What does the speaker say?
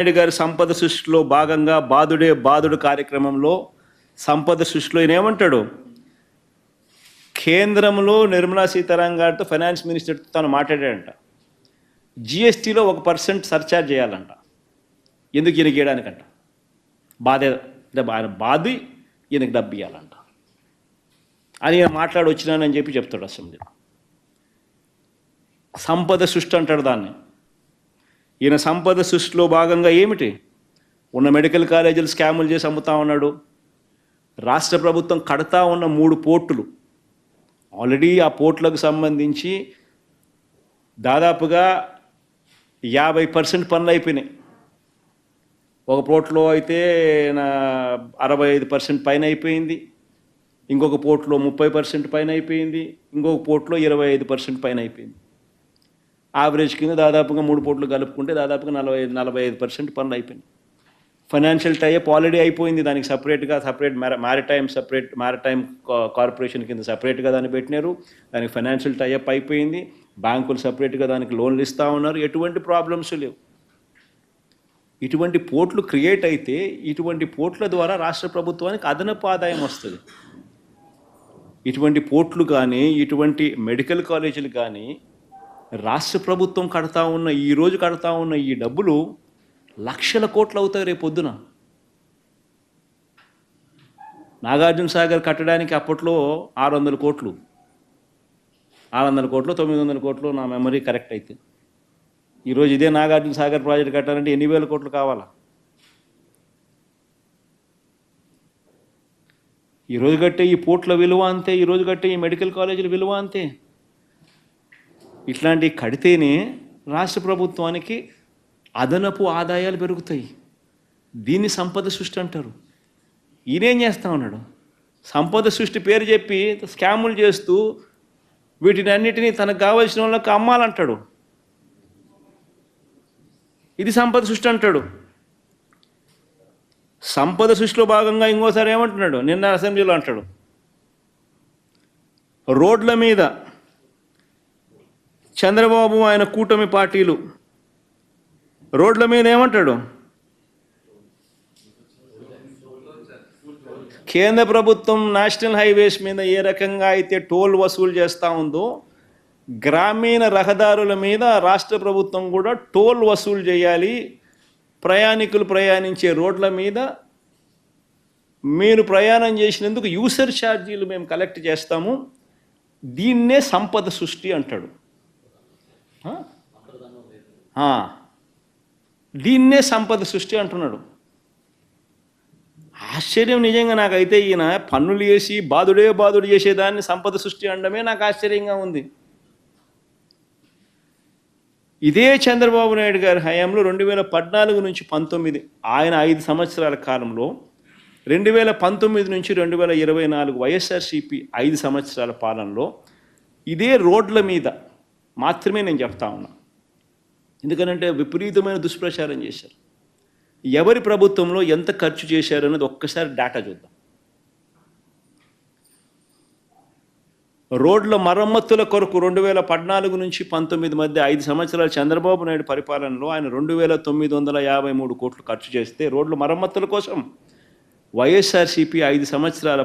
నాయుడు గారి సంపద సృష్టిలో భాగంగా బాదుడే బాదుడు కార్యక్రమంలో సంపద సృష్టిలో ఈయన ఏమంటాడు? కేంద్రంలో నిర్మలా సీతారామన్ గారితో ఫైనాన్స్ మినిస్టర్తో తను మాట్లాడాడంట. జిఎస్టీలో ఒక పర్సెంట్ సర్చార్జ్ చేయాలంట. ఎందుకు ఈయనకి ఇవ్వడానికంట? బాధ అంటే ఆయన బాధి ఈయనకి డబ్బు ఇవ్వాలంట. అని ఈయన మాట్లాడి వచ్చినానని చెప్పి చెప్తాడు అసెంబ్లీలో. సంపద సృష్టి అంటాడు దాన్ని. ఈయన సంపద సృష్టిలో భాగంగా ఏమిటి? ఉన్న మెడికల్ కాలేజీలు స్కాములు చేసి అమ్ముతా ఉన్నాడు. రాష్ట్ర ప్రభుత్వం కడతా ఉన్న మూడు పోర్టులు. ఆల్రెడీ ఆ పోర్టులకు సంబంధించి దాదాపుగా యాభై పర్సెంట్ పనులు అయిపోయినాయి. ఒక పోర్ట్లో అయితే నా అరవై ఐదు పర్సెంట్ పైన అయిపోయింది. ఇంకొక పోర్ట్లో ముప్పై పర్సెంట్ పైన అయిపోయింది. ఇంకొక పోర్ట్లో ఇరవై ఐదు పర్సెంట్ పైన అయిపోయింది. యావరేజ్ కింద దాదాపుగా మూడు పోట్లు కలుపుకుంటే దాదాపుగా నలభై ఐదు నలభై ఐదు పర్సెంట్ పనులు అయిపోయినాయి. ఫైనాన్షియల్ టైప్ ఆల్రెడీ అయిపోయింది. దానికి సపరేట్గా separate maritime separate maritime corporation కింద సపరేట్గా దాన్ని పెట్టినారు. దానికి ఫైనాన్షియల్ టైప్ అయిపోయింది. బ్యాంకులు సపరేట్గా దానికి లోన్లు ఇస్తూ ఉన్నారు. ఎటువంటి ప్రాబ్లమ్స్ లేవు. ఇటువంటి పోర్ట్లు క్రియేట్ అయితే ఇటువంటి పోర్ట్ల ద్వారా రాష్ట్ర ప్రభుత్వానికి అదనపు ఆదాయం వస్తుంది. ఇటువంటి పోర్ట్లు కానీ ఇటువంటి మెడికల్ కాలేజీలు కానీ రాష్ట్ర ప్రభుత్వం కడతా ఉన్న ఈరోజు కడతా ఉన్న ఈ డబ్బులు లక్షల కోట్లు అవుతాయి రేపు పొద్దున. నాగార్జున సాగర్ కట్టడానికి అప్పట్లో ఆరు వందల కోట్లు. ఆరు వందల కోట్లు తొమ్మిది వందల కోట్లు నా మెమరీ కరెక్ట్ అయితే. ఈరోజు ఇదే నాగార్జున సాగర్ ప్రాజెక్ట్ కట్టాలంటే ఎన్ని వేల కోట్లు కావాలా? ఈరోజు కట్టే ఈ పోర్ట్ల విలువ అంతే ఈరోజు కట్టే ఈ మెడికల్ కాలేజీల విలువ అంతే. ఇట్లాంటివి కడితేనే రాష్ట్ర ప్రభుత్వానికి అదనపు ఆదాయాలు పెరుగుతాయి. దీన్ని సంపద సృష్టి అంటారు. ఈయనేం చేస్తా ఉన్నాడు? సంపద సృష్టి పేరు చెప్పి స్కాములు చేస్తూ వీటిని అన్నిటినీ తనకు కావలసిన వాళ్ళకి అమ్మాలంటాడు. ఇది సంపద సృష్టి అంటాడు. సంపద సృష్టిలో భాగంగా ఇంకోసారి ఏమంటున్నాడు? నిన్న అసెంబ్లీలో అంటాడు. రోడ్ల మీద చంద్రబాబు ఆయన కూటమి పార్టీలు రోడ్ల మీద ఏమంటాడు? కేంద్ర ప్రభుత్వం నేషనల్ హైవేస్ మీద ఏ రకంగా అయితే టోల్ వసూలు చేస్తూ ఉందో గ్రామీణ రహదారుల మీద రాష్ట్ర ప్రభుత్వం కూడా టోల్ వసూలు చేయాలి. ప్రయాణికులు ప్రయాణించే రోడ్ల మీద మీరు ప్రయాణం చేసినందుకు యూసర్ ఛార్జీలు మేము కలెక్ట్ చేస్తాము. దీన్నే సంపద సృష్టి అంటాడు. దీన్నే సంపద సృష్టి అంటున్నాడు. ఆశ్చర్యం నిజంగా నాకైతే ఈయన పన్నులు వేసి బాధుడే బాధుడు చేసేదాన్ని సంపద సృష్టి అనడమే నాకు ఆశ్చర్యంగా ఉంది. ఇదే చంద్రబాబు నాయుడు గారి హయాంలో రెండు వేల పద్నాలుగు నుంచి పంతొమ్మిది ఆయన ఐదు సంవత్సరాల కాలంలో రెండు వేల పంతొమ్మిది నుంచి రెండు వేల ఇరవై నాలుగు వైఎస్ఆర్సీపీ ఐదు సంవత్సరాల పాలనలో ఇదే రోడ్ల మీద మాత్రమే నేను చెప్తా ఉన్నా. ఎందుకనంటే విపరీతమైన దుష్ప్రచారం చేశారు. ఎవరి ప్రభుత్వంలో ఎంత ఖర్చు చేశారు అనేది ఒక్కసారి డేటా చూద్దాం. రోడ్ల మరమ్మతుల కొరకు రెండు వేల పద్నాలుగు నుంచి పంతొమ్మిది మధ్య ఐదు సంవత్సరాల చంద్రబాబు నాయుడు పరిపాలనలో ఆయన రెండు వేల తొమ్మిది వందల యాభై మూడు కోట్లు ఖర్చు చేస్తే రోడ్ల మరమ్మతుల కోసం వైఎస్ఆర్సీపీ ఐదు సంవత్సరాల